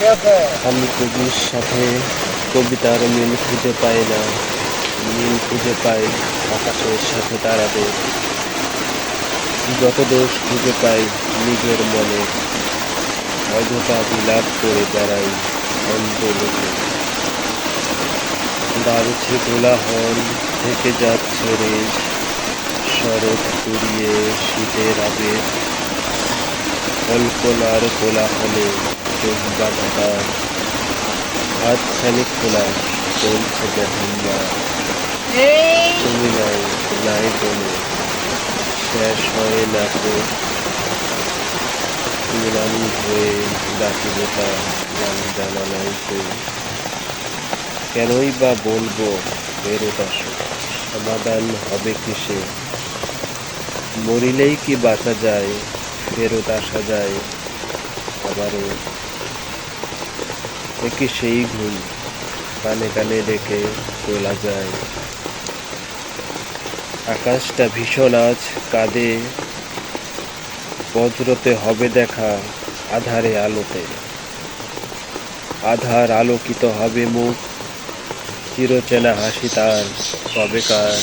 আমি কবির সাথে কবিতার মিল খুঁজে পাই না। মিল খুঁজে পাই আকাশের সাথে তারাদের। যত দোষ খুঁজে পাই নিজের মনে। অযথা বিলাপ করে বেড়াই অন্তলোকে বাড়ছে কোলাহল থেকে যাচ্ছে রেশ। শরৎ ফুরিয়ে শীতের আবেগ। কল্পনার কোলাহলে বাঁধাতার হাত খানিক খোলা চলছে বেহাম্মা তুমি নাই নাই বলে শেষ হয় না তো মিলানি হয়ে ডাকিব তা গান জানা নাই তো কেনই বা বলব ফেরত আসো সমাধান হবে কিসে মরিলেই কি বাঁচা যায় ফেরত আসা যায় আবারও একে সেই ঘুম কানে কানে ডেকে তোলা যায়। আকাশটা ভীষণ আজ কাঁদে, বজ্রতে হবে দেখা আধারে আলোতে। আধার আলোকিত হবে মুখ, চিরচেনা হাসি তার কবেকার।